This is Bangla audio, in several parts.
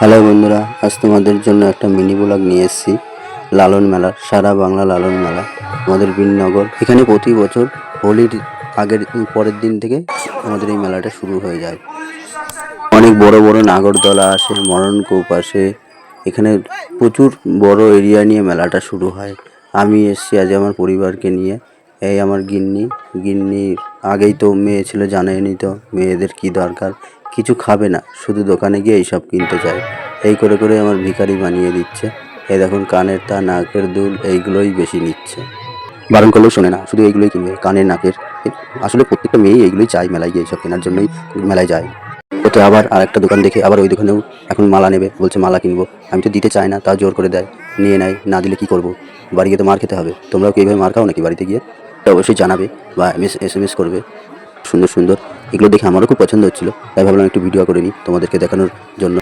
হ্যালো বন্ধুরা, আজ তোমাদের জন্য একটা মিনি ব্লগ নিয়ে এসেছি, লালন মেলা, সারা বাংলা লালন মেলা, আমাদের বীরনগর এখানে প্রতি বছর হোলির আগের পরের দিন থেকে আমাদের এই মেলাটা শুরু হয়ে যায়। অনেক বড় বড় নাগরদোলা আসে, মরণকূপ আসে, এখানে প্রচুর বড় এরিয়া নিয়ে মেলাটা শুরু হয়। আমি এসেছি আজ আমার পরিবারকে নিয়ে, এই আমার গিন্নি, গিন্নির আগেই তো মেয়ে ছিল জানেনি তো মেয়েদের কি দরকার। কিছু খাবে না, শুধু দোকানে গিয়ে এইসব কিনতে চায়। এই করে করে আমার ভিখারি বানিয়ে দিচ্ছে। এ দেখুন কানের তা, নাকের দুল, এইগুলোই বেশি নিচ্ছে। বারণ করলেও শোনে না, শুধু এইগুলোই কিনবে, কানের, নাকের। আসলে প্রত্যেকটা মেয়েই এইগুলোই চায় মেলায় গিয়ে এইসব কেনার জন্যই মেলায় যায়। ওতে আবার আর একটা দোকান দেখে আবার ওই দোকানেও এখন মালা নেবে, বলছে মালা কিনবো। আমি তো দিতে চাই না, তাও জোর করে দেয়। নিয়ে নেয়, না দিলে কি করব? বাড়ি গিয়ে তো মার খেতে হবে। তোমরাও কি এইভাবে মার খাও নাকি বাড়িতে গিয়ে? তো অবশ্যই জানাবে বা এস এম এস করবে। সুন্দর সুন্দর। এগুলো দেখে আমারও খুব পছন্দ হচ্ছিল। তাই ভাবলাম একটু ভিডিও করে নিই তোমাদেরকে দেখানোর জন্য।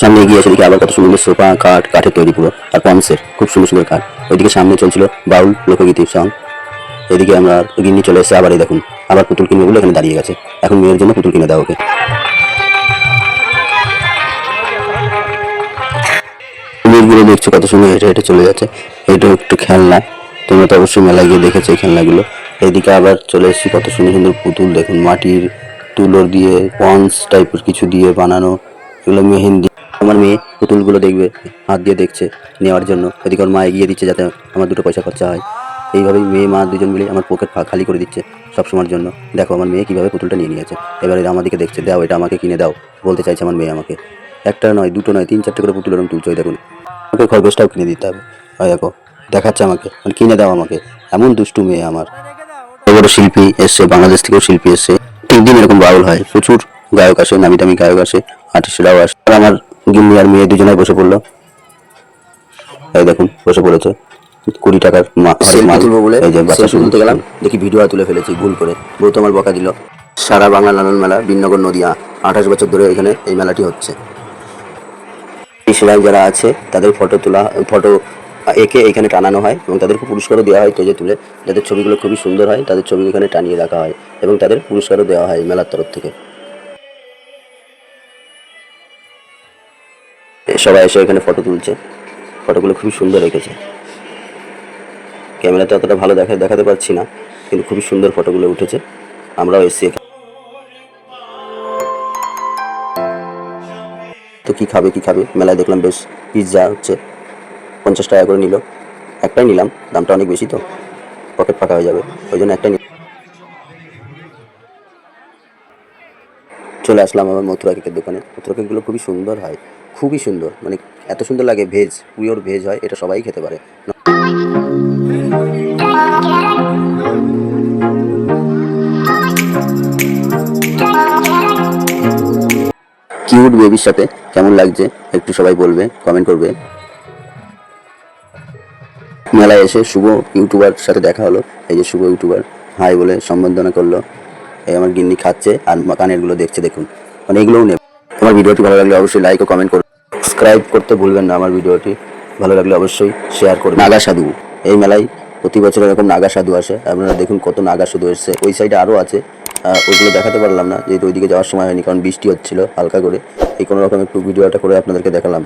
সামনে এগিয়ে এসে দেখি আবার কত সুন্দর সোফা, কাঠ, কাঠের তৈরি পুরো। আর পন্সের খুব সুন্দর সুন্দর কাঠ। ওইদিকে সামনে চলছিল বাউল লোকগীতি সং এদিকে আমরা গিন্নি চলে এসে আবার এই দেখুন। আবার পুতুল কিনবে বলে এখানে দাঁড়িয়ে গেছে। এখন মেয়ের জন্য পুতুল কিনে দাও ওকে। কুমিরগুলো দেখছ কত সুন্দর হেঁটে হেঁটে চলে যাচ্ছে। এটা একটু খেলনা। তোমরা তো অবশ্যই মেলায় গিয়ে দেখেছ এই খেলনাগুলো। এদিকে আবার চলে এসেছি, কত সুন্দর সুন্দর পুতুল, দেখুন মাটির তুলোর দিয়ে, পন্স টাইপের কিছু দিয়ে বানানো, এগুলো মেহেন্দি আমার মেয়ে পুতুলগুলো দেখবে, হাত দিয়ে দেখছে নেওয়ার জন্য। এদিকে ওর মা এগিয়ে দিচ্ছে যাতে আমার দুটো পয়সা খরচা হয়। এইভাবেই মেয়ে, মা দুজন মিলে আমার পকেট খালি করে দিচ্ছে সব সময়ের জন্য। দেখো, আমার মেয়ে কীভাবে পুতুলটা নিয়ে নিয়েছে। এবার এরা আমাদেরকে দেখছে, দাও, এটা আমাকে কিনে দাও। বলতে চাইছে আমার মেয়ে আমাকে। একটা নয়, দুটো নয়, তিন, চারটে করে পুতুল এরকম তুলছে দেখুন। আমাকে খরগোশটাও কিনে দিতে হবে। ওই দেখো দেখাচ্ছে আমাকে মানে কিনে দাও আমাকে। এমন দুষ্টু মেয়ে আমার। বড় শিল্পী এসছে বাংলাদেশ থেকেও শিল্পী এসছে। তিন দিন এরকম বাউল হয় প্রচুর গায়ক আসে নামি দামি গায়ক আসে আর্টিস্টরাও আসে। আর আমার গিন্নি আর মেয়ে দুজনে বসে পড়ল। এই দেখুন বসে পড়েছে। কুড়ি টাকার মা- হরেক মাল। এই যে বাচ্চা তুলতে গেলাম। দেখি ভিডিও তুলে ফেলেছি ভুল করে। বউ তো আমার বকা দিল। সারা বাংলা লালন মেলা বিনগর নদিয়া। আঠাশ বছর ধরে এখানে এই মেলাটি হচ্ছে। সেলাই যারা আছে তাদের ফটো তোলা ফটো এঁকে এখানে টানানো হয় এবং তাদেরকে পুরস্কারও দেওয়া হয় স্টেজে তুলে। যাদের ছবিগুলো খুবই সুন্দর হয়, তাদের ছবি এখানে টানিয়ে রাখা হয় এবং তাদের পুরস্কারও দেওয়া হয় মেলার তরফ থেকে। সবাই এসে এখানে ফটো তুলছে। ফটোগুলো খুবই সুন্দর রেখেছে ক্যামেরাতে অতটা ভালো দেখা দেখাতে পারছি না, কিন্তু খুবই সুন্দর ফটোগুলো উঠেছে। আমরাও এসেছি। তো কী খাবে কী খাবে? মেলায় দেখলাম বেশ পিৎজা হচ্ছে। পঞ্চাশ টাকা করে নিল। একটাই নিলাম, দামটা অনেক বেশি তো। পকেট ফাঁকা হয়ে যাবে, ওই জন্য একটাই চলে আসলাম আমার মথুরা কেকের দোকানে। মথুরা কেকগুলো খুবই সুন্দর হয়, খুবই সুন্দর। মানে এত সুন্দর লাগে ভেজ পিওর ভেজ হয়, এটা সবাই খেতে পারে। কিউট বেবির সাথে কেমন লাগছে, একটু সবাই বলবে কমেন্ট করবে। মেলায় এসে শুভ ইউটিউবার সাথে দেখা হলো। এই যে শুভ ইউটিউবার, হাই বলে সম্বর্ধনা করল। এই আমার গিন্নি খাচ্ছে আর কানেরগুলো দেখছে, দেখুন। মানে এগুলোও নেব। আমার ভিডিওটি ভালো লাগলে অবশ্যই লাইক ও কমেন্ট করুন সাবস্ক্রাইব করতে ভুলবেন না আমার ভিডিওটি। ভালো লাগলে অবশ্যই শেয়ার করুন নাগা সাধু। এই মেলায় প্রতি বছর এরকম নাগা সাধু আসে। আপনারা দেখুন কত নাগা সাধু এসছে। ওই সাইডে আরও আছে। ওইগুলো দেখাতে পারলাম না। যেহেতু ওইদিকে যাওয়ার সময় হয়নি, কারণ বৃষ্টি হচ্ছিল হালকা করে। এই কোনো রকম একটু ভিডিওটা করে আপনাদেরকে দেখালাম।